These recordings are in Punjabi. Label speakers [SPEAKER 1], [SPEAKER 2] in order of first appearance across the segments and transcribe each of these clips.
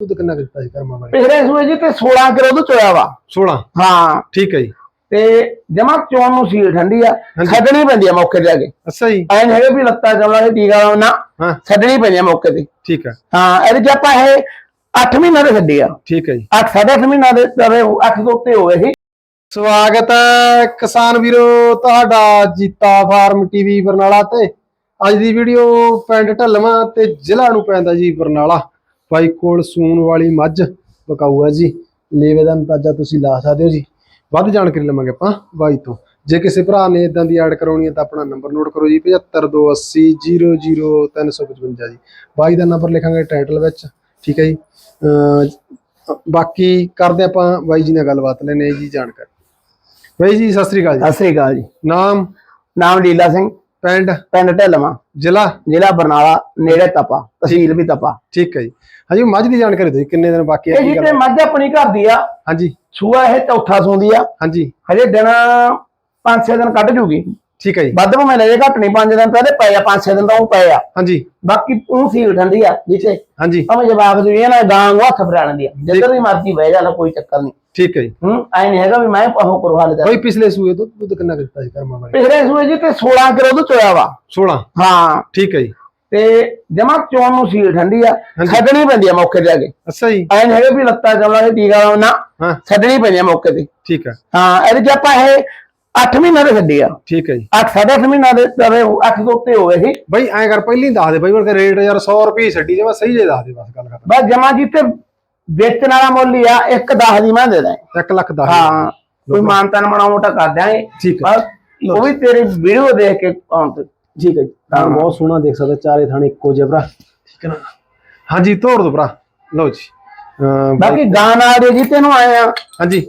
[SPEAKER 1] ਦੁੱਧ ਕਿੰਨਾ ਦਿੱਤਾ ਸੀ ਕਰਮਾ ਵਾਲੇ
[SPEAKER 2] ਪਿਛਲੇ ਸੂਏ ਜੀ ਤੇ 16 ਕਿਲੋ ਦੁੱਧ ਚੋਇਆ ਵਾ।
[SPEAKER 1] 16
[SPEAKER 2] ਹਾਂ।
[SPEAKER 1] ਠੀਕ ਹੈ ਜੀ।
[SPEAKER 2] ਤੇ ਜਮਾ ਚੋਣ ਨੂੰ ਸੀਲ ਠੰਡੀ ਆ। ਛੱਡਣੀ ਪੈਂਦੀ ਆ ਮੌਕੇ ਤੇ ਆ ਕੇ।
[SPEAKER 1] ਅੱਛਾ ਜੀ।
[SPEAKER 2] ਐਨ ਹੈਗੇ ਵੀ ਲੱਤਾਂ ਚਵਲਾ ਦੇ ਟੀਕਾ ਲਾਉਣਾ ਨਾ
[SPEAKER 1] ਹਾਂ।
[SPEAKER 2] ਛੱਡਣੀ ਪੈਂਦੀ ਆ ਮੌਕੇ ਤੇ।
[SPEAKER 1] ਠੀਕ ਹੈ।
[SPEAKER 2] ਹਾਂ ਇਹਦੇ ਚ ਆਪਾਂ ਇਹ 8 ਮਹੀਨਾ ਦੇ ਛੱਡੀ ਆ।
[SPEAKER 1] ਠੀਕ ਹੈ ਜੀ।
[SPEAKER 2] 8 ਸਾਢੇ 8 ਮਹੀਨਾ ਦੇ ਤਵੇ 8 ਤੋਂ ਉੱਤੇ ਹੋ ਗਏ ਸੀ।
[SPEAKER 1] ਸਵਾਗਤ ਹੈ ਕਿਸਾਨ ਵੀਰੋ ਤੁਹਾਡਾ ਜੀਤਾ ਫਾਰਮ ਟੀਵੀ ਬਰਨਾਲਾ ਤੇ। ਅੱਜ ਦੀ ਵੀਡੀਓ ਪਿੰਡ ਢੱਲਵਾਂ ਤੇ ਜ਼ਿਲ੍ਹਾ ਨੂੰ ਪੈਂਦਾ ਜੀ ਬਰਨਾਲਾ। ਬਾਈ ਕੋਲ ਸੂਣ ਵਾਲੀ ਮੱਝ ਬਕਾਊ ਹੈ ਜੀ। ਲੇਵੇ ਦਾ ਅੰਦਾਜ਼ਾ ਤੁਸੀਂ ਲਾ ਸਕਦੇ ਹੋ ਜੀ। ਵੱਧ ਜਾਣਕਾਰੀ ਲਵਾਂਗੇ ਆਪਾਂ ਬਾਈ ਤੋਂ। ਜੇ ਕਿਸੇ ਭਰਾ ਨੇ ਇਦਾਂ ਦੀ ਐਡ ਕਰਾਉਣੀ ਹੈ ਤਾਂ ਆਪਣਾ ਨੰਬਰ ਨੋਟ ਕਰੋ ਜੀ 7528000355 ਜੀ। ਬਾਈ ਦਾ ਨੰਬਰ ਲਿਖਾਂਗੇ ਟਾਈਟਲ ਵਿੱਚ ਠੀਕ ਹੈ ਜੀ। ਬਾਕੀ ਕਰਦੇ ਆਪਾਂ ਬਾਈ ਜੀ ਨਾਲ ਗੱਲਬਾਤ ਲੈਣੇ ਜੀ ਜਾਣਕਾਰੀ। ਬਾਈ ਜੀ ਸਤਿ ਸ੍ਰੀ ਅਕਾਲ ਜੀ।
[SPEAKER 2] ਸਤਿ ਸ੍ਰੀ ਅਕਾਲ ਜੀ।
[SPEAKER 1] ਨਾਮ?
[SPEAKER 2] ਨਾਮ ਲੀਲਾ ਸਿੰਘ।
[SPEAKER 1] ਪਿੰਡ?
[SPEAKER 2] ਪਿੰਡ ਢਲਵਾ।
[SPEAKER 1] ਜ਼ਿਲ੍ਹਾ?
[SPEAKER 2] ਜ਼ਿਲ੍ਹਾ ਬਰਨਾਲਾ ਨੇੜੇ ਤਪਾ ਤਹਿਸੀਲ ਵੀ ਤਪਾ।
[SPEAKER 1] ਠੀਕ ਹੈ ਜੀ। ਹਾਂਜੀ ਮੱਝ ਦੀ ਜਾਣਕਾਰੀ ਦਿਓ ਕਿੰਨੇ ਦਿਨ ਬਾਕੀ ਹੈ
[SPEAKER 2] ਇਹ ਜੀ ਤੇ ਮੱਝ ਆਪਣੀ ਘਰ ਦੀ ਆ
[SPEAKER 1] ਹਾਂਜੀ।
[SPEAKER 2] ਸੂਆ ਇਹ ਚੌਥਾ ਸੂੰਦੀ ਆ।
[SPEAKER 1] ਹਾਂਜੀ।
[SPEAKER 2] ਹਜੇ ਦਿਨ 5-6 ਦਿਨ ਕੱਢ ਜੂਗੀ।
[SPEAKER 1] ਠੀਕ ਹੈ ਜੀ।
[SPEAKER 2] ਵੱਧ ਭਾਵੇਂ ਲੈ ਜੇ ਘੱਟ ਨਹੀਂ 5 ਦਿਨ ਪਹਿਲੇ ਪਏ ਆ 5-6 ਦਿਨ ਤਾਂ ਉਹ ਪਏ ਆ।
[SPEAKER 1] ਹਾਂਜੀ।
[SPEAKER 2] ਬਾਕੀ ਉਹ ਸੀਲ ਠੰਡੀ ਆ ਜਿੱਥੇ
[SPEAKER 1] ਹਾਂਜੀ।
[SPEAKER 2] ਭਾਵੇਂ ਜਵਾਬ ਦੇ ਨਾ ਗਾਂ ਨੂੰ ਹੱਥ ਫਰਾਣ ਦੀ ਆ। ਜਿੱਧਰ ਦੀ ਮਰਜ਼ੀ ਬਹਿ ਜਾ ਕੋਈ ਚੱਕਰ ਨਹੀਂ।
[SPEAKER 1] ਠੀਕ ਹੈ ਜੀ।
[SPEAKER 2] ਹੂੰ ਐ ਨਹੀਂ ਹੈਗਾ ਵੀ ਮੈਂ ਪਾਹੋ ਕਰੋ ਹਾਲ ਦਾ
[SPEAKER 1] ਬਾਈ ਪਿਛਲੇ ਸੂਏ ਤੋਂ ਦੁੱਧ ਕਿੰਨਾ ਦਿੱਤਾ ਸੀ ਕਰਮਾ ਵਾਲੇ
[SPEAKER 2] ਪਿਛਲੇ ਸੂਏ ਜੀ ਤੇ 16 ਕਿਲੋ ਦੁੱਧ ਚੋਇਆ ਵਾ।
[SPEAKER 1] 16
[SPEAKER 2] ਹਾਂ।
[SPEAKER 1] ਠੀਕ ਹੈ ਜੀ।
[SPEAKER 2] ਤੇ ਜਮਾ ਚੋਣ ਨੂੰ ਸੀਲ ਠੰਡੀ ਆ। ਛੱਡਣੀ ਪੈਂਦੀ ਆ ਮੌਕੇ ਤੇ ਆ ਕੇ।
[SPEAKER 1] ਅੱਛਾ ਜੀ।
[SPEAKER 2] ਐਨ ਹੈਗੇ ਵੀ ਲੱਤਾਂ ਚਵਲਾ ਦੇ ਟੀਕਾ ਲਾਉਣਾ
[SPEAKER 1] ਹਾਂ।
[SPEAKER 2] ਛੱਡਣੀ ਪੈਂਦੀ ਆ ਮੌਕੇ ਤੇ।
[SPEAKER 1] ਠੀਕ ਹੈ।
[SPEAKER 2] ਹਾਂ ਇਹਦੇ ਚ ਆਪਾਂ ਇਹ 8 ਮਹੀਨਾ ਦੇ ਛੱਡੀ ਆ।
[SPEAKER 1] ਠੀਕ ਹੈ ਜੀ।
[SPEAKER 2] 8 ਸਾਢੇ 8 ਮਹੀਨਾ ਦੇ ਤਵੇ 8 ਤੋਂ ਉੱਤੇ ਹੋ ਗਏ ਸੀ।
[SPEAKER 1] ਬਾਈ ਐਂ ਕਰ ਪਹਿਲੀ ਦੱਸ ਦੇ ਬਾਈ ਕੇ ਰੇਟ ਯਾਰ 100 ਰੁਪਏ ਛੱਡੀ ਜਾਵਾ ਸਹੀ ਜੇ ਦੱਸ ਦੇ ਬਸ ਗੱਲ ਖਤਮ।
[SPEAKER 2] ਬਸ ਜਮਾ ਜੀ ਤੇ ਵੇਚਣ ਵਾਲਾ ਮੁੱਲ ਹੀ ਆ 1 10 ਦੀ ਮੈਂ ਦੇ ਦਾਂ।
[SPEAKER 1] 1 ਲੱਖ ਦਸ
[SPEAKER 2] ਹਾਂ ਕੋਈ ਮਾਨਤਾਨ ਮਾੜਾ ਮੋਟਾ ਕਰ ਦਿਆਂਗੇ।
[SPEAKER 1] ਠੀਕ ਹੈ।
[SPEAKER 2] ਬਸ ਉਹ ਵੀ ਤੇਰੀ ਵੀਡੀਓ ਦੇਖ ਕੇ ਆਉਣ ਤੇ।
[SPEAKER 1] ਠੀਕ ਹੈ ਜੀ। ਤਾਂ ਬਹੁਤ ਸੋਹਣਾ ਦੇਖ ਸਕਦੇ ਚਾਰੇ ਥਾਣੇ ਇੱਕੋ ਜਿਹੇ ਭਰਾ। ਠੀਕ ਹੈ ਨਾ। ਹਾਂਜੀ ਤੋੜ ਦੋ ਭਰਾ। ਲਓ ਜੀ।
[SPEAKER 2] ਬਾਕੀ ਗਾਂ ਨਾਲ ਦੇ ਜੀ ਤੈਨੂੰ ਆਏ ਆ।
[SPEAKER 1] ਹਾਂਜੀ।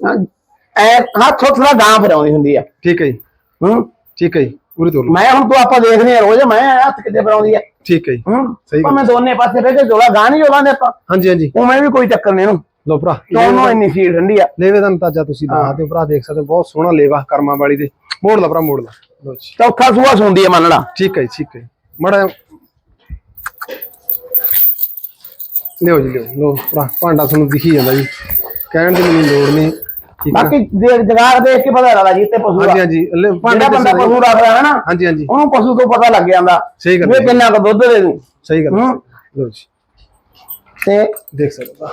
[SPEAKER 2] ਐ ਹੱਥ ਹੱਥ ਨਾਲ ਗਾਂ ਫਰਾਉਂਦੀ ਹੁੰਦੀ ਆ।
[SPEAKER 1] ਠੀਕ ਹੈ ਜੀ।
[SPEAKER 2] ਹੂੰ?
[SPEAKER 1] ਠੀਕ ਹੈ ਜੀ ਪੂਰੀ ਤੋੜ ਲਓ।
[SPEAKER 2] ਮੈਂ ਹੁਣ ਤੋਂ ਆਪਾਂ ਦੇਖਦੇ ਆ ਰੋਜ਼ ਮੈਂ ਹੱਥ ਕਿੱਥੇ ਫਰਾਉਂਦੀ ਆ।
[SPEAKER 1] ਠੀਕ ਹੈ ਜੀ।
[SPEAKER 2] ਹੂੰ?
[SPEAKER 1] ਸਹੀ ਗੱਲ।
[SPEAKER 2] ਭਾਵੇਂ ਦੋਨੇ ਪਾਸੇ ਰਹਿ ਕੇ ਜੋਲਾ ਗਾਂ ਨਹੀਂ ਜੋਲਾਂਦੇ ਆਪਾਂ।
[SPEAKER 1] ਹਾਂਜੀ ਹਾਂਜੀ।
[SPEAKER 2] ਉਵੇਂ ਵੀ ਕੋਈ ਚੱਕਰ ਨਹੀਂ ਇਹਨੂੰ।
[SPEAKER 1] ਲਓ ਭਰਾ
[SPEAKER 2] ਕਿਉਂ ਨੂੰ ਇੰਨੀ ਸੀਲ ਠੰਡੀ ਆ?
[SPEAKER 1] ਲੇਵੇ ਦਾ ਅੰਦਾਜ਼ਾ ਤੁਸੀਂ ਲਾ ਦਿਓ ਭਰਾ ਦੇਖ ਸਕਦੇ ਬਹੁਤ ਸੋਹਣਾ ਲੇਵਾ ਕਰਮਾ ਵਾਲੀ ਦੇ। ਮੋੜ ਲਾ ਭਰਾ ਮੋੜ ਲਾ। ਲਓ ਜੀ।
[SPEAKER 2] ਚੌਥਾ ਸੂਆ ਸੁੰਦੀ ਆ ਮੰਨ ਲਾ।
[SPEAKER 1] ਠੀਕ ਹੈ ਠੀਕ ਹੈ ਮੜਾ ਲਿਓ ਜੀ ਲਿਓ ਲੋ ਭਰਾ ਭਾਂਡਾ ਤੁਹਾਨੂੰ ਦਿਖੀ ਜਾਂਦਾ ਜੀ। ਕਹਿਣ ਦੀ ਮੈਨੂੰ ਲੋੜ ਨਹੀਂ।
[SPEAKER 2] ਬਾਕੀ ਦੇਖ ਜਗਾਰ ਦੇਖ ਕੇ ਪਤਾ ਲੱਗਦਾ ਜੀ ਤੇ ਪਸ਼ੂ
[SPEAKER 1] ਹਾਂਜੀ
[SPEAKER 2] ਦਾ
[SPEAKER 1] ਹਾਂਜੀ ਲੈ ਭਾਂਡੇ
[SPEAKER 2] ਜਿਹੜਾ ਬੰਦਾ ਪਸ਼ੂ ਰੱਖਦਾ ਹੈ ਨਾ
[SPEAKER 1] ਹਾਂਜੀ ਹਾਂਜੀ।
[SPEAKER 2] ਉਹਨੂੰ ਪਸ਼ੂ ਤੋਂ ਪਤਾ ਲੱਗ ਜਾਂਦਾ
[SPEAKER 1] ਸਹੀ ਗੱਲ
[SPEAKER 2] ਵੀ
[SPEAKER 1] ਹੈ
[SPEAKER 2] ਕਿੰਨਾ ਕੁ ਦੁੱਧ ਦੇ ਦੂ
[SPEAKER 1] ਸਹੀ ਗੱਲ ਹੈ।
[SPEAKER 2] ਹੂੰ।
[SPEAKER 1] ਲਓ ਜੀ।
[SPEAKER 2] ਤੇ
[SPEAKER 1] ਦੇਖ ਸਕਦੇ ਹੋ।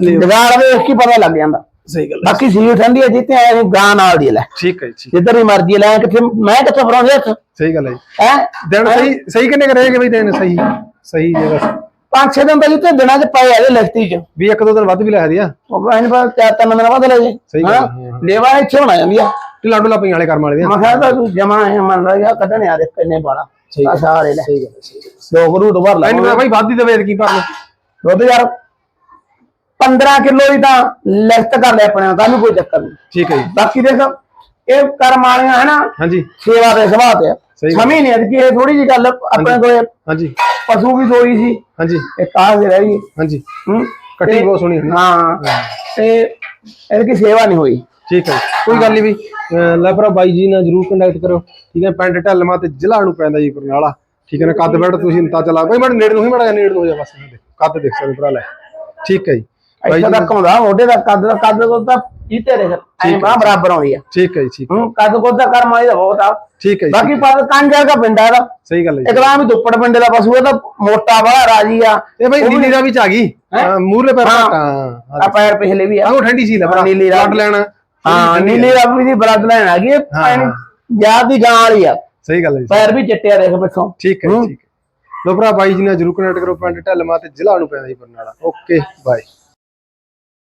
[SPEAKER 1] ਲਿਓ।
[SPEAKER 2] ਜਗਾਰ ਦੇਖ ਕੇ ਪਤਾ ਲੱਗ ਜਾਂਦਾ।
[SPEAKER 1] ਸਹੀ ਗੱਲ ਹੈ।
[SPEAKER 2] ਬਾਕੀ ਸੀਲ ਠੰਡੀ ਆ ਜਿੱਤੇ ਆਏ ਗਾਂ ਨਾਲ ਦੀ ਲੈ।
[SPEAKER 1] ਠੀਕ ਹੈ ਜੀ ਠੀਕ
[SPEAKER 2] ਜਿੱਧਰ ਦੀ ਮਰਜ਼ੀ ਲੈ ਕਿੱਥੇ ਮੈਂ ਕਿੱਥੇ ਫਰਾਉਂਦੇ ਹੱਥ
[SPEAKER 1] ਸਹੀ ਗੱਲ ਹੈ ਜੀ।
[SPEAKER 2] ਹੈ?
[SPEAKER 1] ਦਿਨ ਸਹੀ ਸਹੀ ਕਿੰਨੇ ਕਰੇਗੇ ਬਈ ਦਿਨ ਸਹੀ ਸਹੀ ਜਗ੍ਹਾ।
[SPEAKER 2] ਪੰਜ ਛੇ ਦਿਨ ਤਾਂ ਜਿੱਤੇ ਦਿਨਾਂ ਚ ਪਏ ਆ ਲਿਖਤੀ ਚ।
[SPEAKER 1] ਵੀ ਇੱਕ ਦੋ ਦਿਨ ਵੱਧ ਵੀ ਲੈ ਦਿਆ
[SPEAKER 2] ਉਹ ਕਹਿੰਦੇ ਪਰ ਚਾਰ ਤਿੰਨ ਦਿਨ ਬਾਅਦ ਲੈ ਜੇ।
[SPEAKER 1] ਸਹੀ ਗੱਲ
[SPEAKER 2] ਹਾਂ
[SPEAKER 1] ਹੈ।
[SPEAKER 2] ਲੇਵਾ ਇੱਥੇ ਹੋਣਾ ਜਾਂਦੀ ਆ।
[SPEAKER 1] ਢਿੱਲਾ ਢੁੱਲਾ ਪਈਆਂ ਵਾਲੇ ਕਰਮ ਵਾਲੇ ਦੀਆਂ।
[SPEAKER 2] ਮੈਂ ਕਿਹਾ ਤਾਂ ਤੂੰ ਜਮਾ ਹੈ ਮੰਨ ਲਿਆ ਕੱਢਣੇ ਆ ਦੇ ਕਿੰਨੇ
[SPEAKER 1] ਗੱਲ।
[SPEAKER 2] ਆ ਸਾਰੇ ਲੈ
[SPEAKER 1] ਸਹੀ ਗੱਲ ਸਹੀ।
[SPEAKER 2] ਦੋ ਭਰ ਲੈ।
[SPEAKER 1] ਮੈਨੂੰ ਤਾਂ ਬਾਈ ਵੱਧ ਹੀ ਦਵੇ ਕੀ ਭਰਨ
[SPEAKER 2] ਦੁੱਧ ਯਾਰ 15 ਕਿਲੋ ਦੀ ਤਾਂ ਲਿਖਤ ਕਰ ਲੈ ਆਪਣੇ ਤਾਂ ਕੋਈ ਚੱਕਰ ਨਹੀਂ।
[SPEAKER 1] ਠੀਕ ਹੈ ਜੀ।
[SPEAKER 2] ਬਾਕੀ ਦੇਖ ਇਹ ਕਰਮ ਵਾਲੀਆਂ ਹੈ ਨਾ
[SPEAKER 1] ਹਾਂਜੀ।
[SPEAKER 2] ਸੇਵਾ ਦੇ ਸੁਭਾਅ ਤੇ
[SPEAKER 1] ਸਹੀ ਗੱਲ।
[SPEAKER 2] ਸਮਝ ਨਹੀਂ ਆਦੀ ਇਹ ਥੋੜੀ ਜੀ ਗੱਲ ਆਪਣੇ ਕੋਲੇ
[SPEAKER 1] ਹਾਂਜੀ।
[SPEAKER 2] ਪਸ਼ੂ ਵੀ ਦੋਈ ਸੀ।
[SPEAKER 1] ਹਾਂਜੀ।
[SPEAKER 2] ਇੱਕ ਆਹ ਦੇ ਰਹੀ
[SPEAKER 1] ਹਾਂਜੀ।
[SPEAKER 2] ਹੂੰ?
[SPEAKER 1] ਕੱਟੀ
[SPEAKER 2] ਤੇ-
[SPEAKER 1] ਬਹੁਤ ਸੋਹਣੀ ਹੈ
[SPEAKER 2] ਹਾਂ। ਤੇ ਇਹਦੀ ਸੇਵਾ ਨਹੀਂ ਹੋਈ?
[SPEAKER 1] ਠੀਕ ਹੈ। ਕੋਈ ਗੱਲ ਨਹੀਂ ਵੀ ਅਹ ਲੈ ਭਰਾ ਬਾਈ ਜੀ ਨਾਲ ਜਰੂਰ ਕੰਟੈਕਟ ਕਰੋ। ਠੀਕ ਹੈ ਪਿੰਡ ਢੱਲਮਾ ਤੇ ਜ਼ਿਲ੍ਹਾ ਨੂੰ ਪੈਂਦਾ ਜੀ ਬਰਨਾਲਾ ਠੀਕ ਹੈ ਨਾ ਕੱਦ ਬੈਠ ਤੁਸੀਂ ਇੰਤਾ ਚਲਾ ਬਾਈ ਮੈਂ ਨੇੜੇ ਨੂੰ ਹੀ ਮੜਾ ਨੇੜੇ ਨੂੰ ਹੋ ਜਾ ਬਸ। ਕੱਦ ਦੇਖ ਸਕਦੇ ਭਰਾ ਲੈ। ਠੀਕ ਹੈ ਜੀ। ਬਾਈ
[SPEAKER 2] ਇੱਥੇ
[SPEAKER 1] ਜੀ
[SPEAKER 2] ਤੱਕ ਆਉਂਦਾ ਮੋਢੇ ਦਾ ਕੱਦ ਦਾ ਕੱਦ ਤਾਂ ਜੀਤੇ ਦੇ ਐਂ ਬਾ ਬਰਾਬਰ ਆਉਂਦੀ ਆ।
[SPEAKER 1] ਠੀਕ ਹੈ ਜੀ ਠੀਕ
[SPEAKER 2] ਹੂੰ। ਕੱਦ ਤਾਂ ਕਰਮ ਵਾਲੀ ਦਾ ਬਹੁਤ ਆ।
[SPEAKER 1] ਠੀਕ ਹੈ ਜੀ
[SPEAKER 2] ਬਾਕੀ ਪਰ ਕੰਜਰ ਦਾ ਪਿੰਡਾ ਦਾ
[SPEAKER 1] ਸਹੀ ਗੱਲ ਹੈ ਜੀ।
[SPEAKER 2] ਇਕਲਾਮ ਹੀ ਦੁੱਪੜ ਪਿੰਡੇ ਦਾ ਪਸ਼ੂ ਇਹ ਤਾਂ ਮੋਟਾ ਬੜਾ ਰਾਜੀ ਆ।
[SPEAKER 1] ਇਹ ਬਾਈ ਨੀਲੀ ਦਾ ਵਿੱਚ ਆ ਗਈ। ਮੂਰਲੇ ਪੈਰ
[SPEAKER 2] ਹਾਂ।
[SPEAKER 1] ਹਾਂ।
[SPEAKER 2] ਆ ਪੈਰ ਪਿਛਲੇ ਵੀ ਆ।
[SPEAKER 1] ਆਹ ਠੰਡੀ ਸੀ ਲੈ ਭਰਾ।
[SPEAKER 2] ਨੀਲੀ ਰਾਵੀ।
[SPEAKER 1] ਕੱਟ ਲੈਣਾ।
[SPEAKER 2] ਹਾਂ ਨੀਲੀ ਰੱਬ ਦੀ ਬਲੱਡ ਲਾਈਨ ਆ ਗਈ। ਇਹ
[SPEAKER 1] ਹਾਂ।
[SPEAKER 2] ਐਨ ਯਾਦ ਦੀ ਗਾਂ ਵਾਲੀ ਆ।
[SPEAKER 1] ਸਹੀ ਗੱਲ ਹੈ ਜੀ।
[SPEAKER 2] ਪੈਰ ਵੀ ਚਿੱਟੇ ਆ ਦੇਖ ਪਿੱਛੋਂ।
[SPEAKER 1] ਠੀਕ ਹੈ ਜੀ, ਠੀਕ ਹੈ। ਲੋ ਭਰਾ ਬਾਈ ਜੀ ਨਾਲ ਜਰੂਰ ਕਨੈਕਟ ਕਰੋ ਪਿੰਡ ਢੱਲਮਾ ਤੇ ਜ਼ਿਲ੍ਹਾ ਨੂੰ ਪੈਂਦਾ ਜੀ ਬਰਨਾਲਾ ਓਕੇ ਬਾਏ।